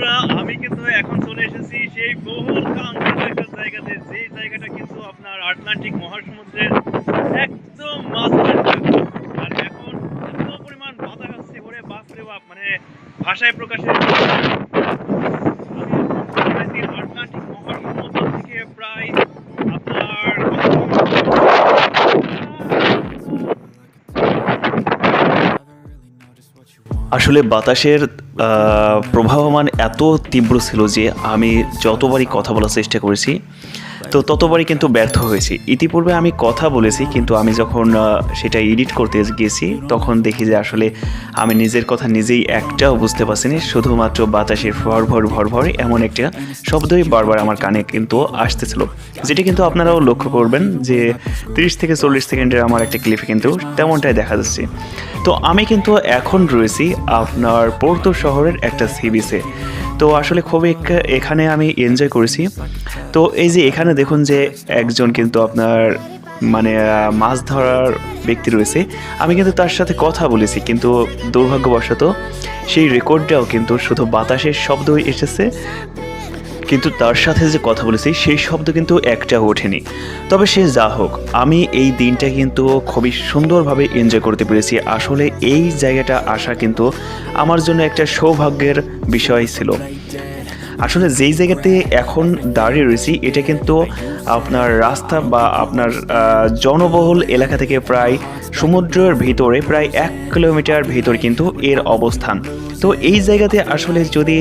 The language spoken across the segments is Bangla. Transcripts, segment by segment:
বন্ধুরা, আমি কিন্তু এখন চলে এসেছি সেই বহুল কাঙ্ক্ষিত একটা জায়গাতে। যে জায়গাটা কিন্তু আপনার আটলান্টিক মহাসমুদ্রের একদম মাঝখানে। আর এখন এত পরিমাণ বাতাস আসছে, ওরে বাপ রে বাপ মানে ভাষায় প্রকাশের আমি এখন চলে এসেছি আটলান্টিক মহাসমুদ্র থেকে প্রায় আপনার আসলে বাতাসের প্রভাবমান এত তীব্র ছিল যে আমি যতবারই কথা বলার চেষ্টা করেছি তো ততবারই কিন্তু ব্যর্থ হয়েছি। ইতিপূর্বে আমি কথা বলেছি, কিন্তু আমি যখন সেটা এডিট করতে গেছি, তখন দেখি যে আসলে আমি নিজের কথা নিজেই একটাও বুঝতে পারছিনি। শুধুমাত্র বাতাসের ভর ভর ভর ভর এমন একটা শব্দই বারবার আমার কানে কিন্তু আসতেছিল। যেটি কিন্তু আপনারাও লক্ষ্য করবেন যে তিরিশ থেকে চল্লিশ সেকেন্ডের আমার একটা ক্লিপে কিন্তু তেমনটাই দেখা যাচ্ছে। তো আমি কিন্তু এখন রয়েছি আপনার পোর্তো শহরের একটা সি বিচে তো আসলে খুবই এখানে আমি এনজয় করেছি। তো এই যে এখানে দেখুন যে একজন কিন্তু আপনার মানে মাছ ধরার ব্যক্তি রয়েছে। আমি কিন্তু তার সাথে কথা বলেছি, কিন্তু দুর্ভাগ্যবশত সেই রেকর্ডটাও কিন্তু শুধু বাতাসের শব্দই এসেছে। কিন্তু তার সাথে যে কথা বলেছি, সেই শব্দ কিন্তু একটাও ওঠেনি। তবে সে যা হোক, আমি এই দিনটা কিন্তু খুবই সুন্দরভাবে এনজয় করতে পেরেছি। আসলে এই জায়গাটা আসা কিন্তু আমার জন্য একটা সৌভাগ্যের বিষয় ছিল। আসলে যেই জায়গাতে এখন দাঁড়িয়ে রয়েছি, এটা কিন্তু আপনার রাস্তা বা আপনার জনবহুল এলাকা থেকে প্রায় সমুদ্রের ভিতরে প্রায় এক কিলোমিটার ভিতর কিন্তু এর অবস্থান। তো এই জায়গাতে আসলে যদি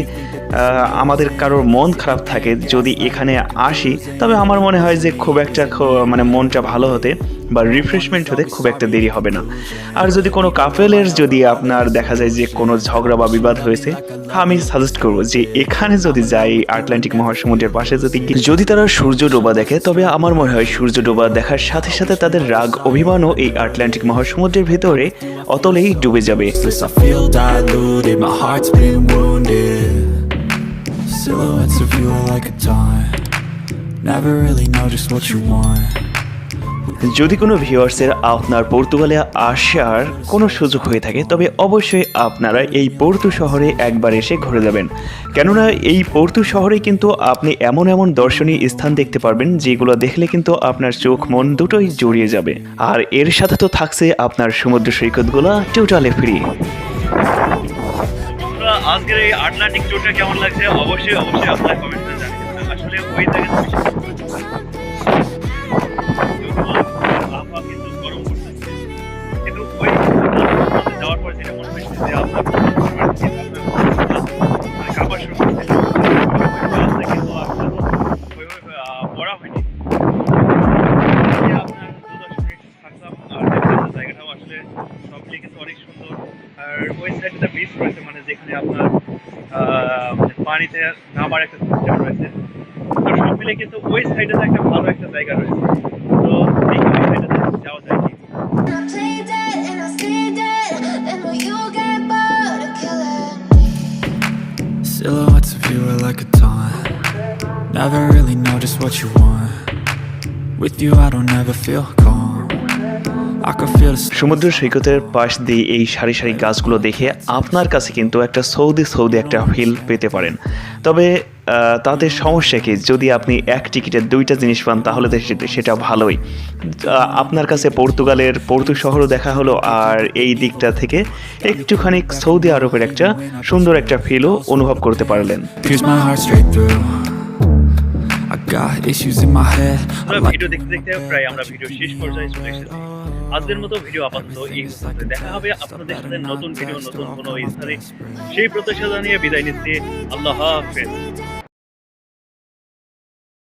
আমাদের কারোর মন খারাপ থাকে, যদি এখানে আসি, তবে আমার মনে হয় যে খুব একটা মানে মনটা ভালো হতে বা রিফ্রেশমেন্ট হতে খুব একটা দেরি হবে না। আর যদি কোনো কাপেলের যদি আপনার দেখা যায় যে কোনো ঝগড়া বা বিবাদ হয়েছে, আমি সাজেস্ট করব যে এখানে যদি যাই আটলান্টিক মহাসমুদ্রের পাশে যদি যদি তারা সূর্য ডোবা দেখে, তবে আমার মনে হয় সূর্য ডোবা দেখার সাথে সাথে তাদের রাগ, অভিমানও এই আটলান্টিক মহাসমুদ্রের ভিতরে অতলেই ডুবে যাবে Silhouettes of you are like a taunt Never really know just what you want যদি কোনো ভিউয়ার্সের আপনার পর্তুগালে আসার কোনো সুযোগ হয়ে থাকে, তবে অবশ্যই আপনারা এই পর্তু শহরে একবার এসে ঘুরে যাবেন। কেননা এই পর্তু শহরে কিন্তু আপনি এমন এমন দর্শনীয় স্থান দেখতে পারবেন, যেগুলো দেখলে কিন্তু আপনার চোখ মন দুটোই জড়িয়ে যাবে। আর এর সাথে তো থাকছে আপনার সমুদ্র সৈকতগুলো টোটালে ফ্রি। আজকের এই আটলান্টিক ট্যুরটা কেমন লাগছে? অবশ্যই অবশ্যই আপনার কমেন্টে জানাবেন। আসলে ওই জায়গাতে পানিতে নামার একটা সিস্টেম রয়েছে তো সব মিলে কিন্তু ওই সাইডে একটা ভালো একটা জায়গা রয়েছে। তো Silhouettes of you are like a taunt Never really know just what you want With you I don't ever feel calm সমুদ্র সৈকতের পাশ দিয়ে এই সারি সারি গাছগুলো দেখে আপনার কাছে কিন্তু একটা সৌদি সৌদি একটা ফিল পেতে পারেন তবে তাদের সমস্যা কি? যদি আপনি এক টিকিটের দুইটা জিনিস পান তাহলে সেটা- ভালোই। আপনার কাছে পর্তুগালের পর্তু শহরও দেখা হলো আর এই দিকটা থেকে একটুখানি সৌদি আরবের একটা সুন্দর একটা ফিলও অনুভব করতে পারলেন। ভিডিও দেখতে দেখতে প্রায় আমরা ভিডিও শেষ পর্যায়ে চলে এসেছি। আজকের মতো ভিডিও আপাতত এই পর্যন্ত। দেখা হবে। আপনাদের সাথে নতুন ভিডিও নতুন কোনো স্থানে। সেই প্রত্যাশা জানিয়ে বিদায় নিচ্ছি। আল্লাহ হাফেজ।